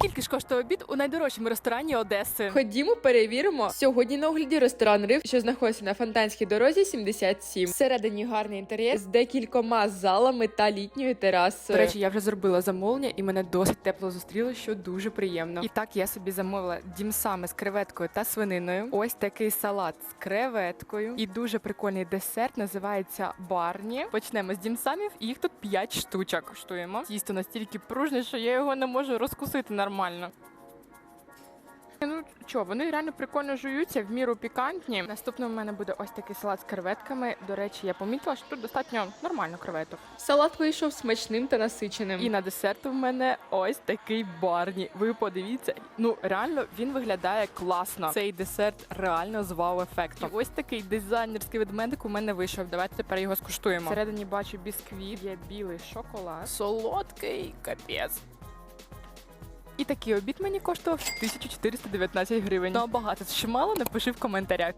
Скільки ж коштує обід у найдорожчому ресторані Одеси? Ходімо, перевіримо. Сьогодні на огляді ресторан Рив, що знаходиться на Фонтанській дорозі 77. Всередині гарний інтер'єр з декількома залами та літньою До терасою. речі, я вже зробила замовлення і мене досить тепло зустріли, що дуже приємно. І так я собі замовила дімсами з креветкою та свининою. Ось такий салат з креветкою. І дуже прикольний десерт називається барні. Почнемо з дімсамів, їх тут 5 штучок. Куштуємо. Тісто настільки пружне, що я його не можу розкусити нормально. Ну що, вони реально прикольно жуються, в міру пікантні. Наступним у мене буде ось такий салат з креветками. До речі, я помітила, що тут достатньо нормально креветок. Салат вийшов смачним та насиченим. І на десерт у мене ось такий барні. Ви подивіться, ну реально він виглядає класно. Цей десерт реально з вау-ефектом. І ось такий дизайнерський ведмедик у мене вийшов. Давайте тепер його скуштуємо. Всередині бачу бісквіт, є білий шоколад, солодкий капець. Такий обід мені коштував 1419 гривень. Ну а багато чи мало напиши в коментарях.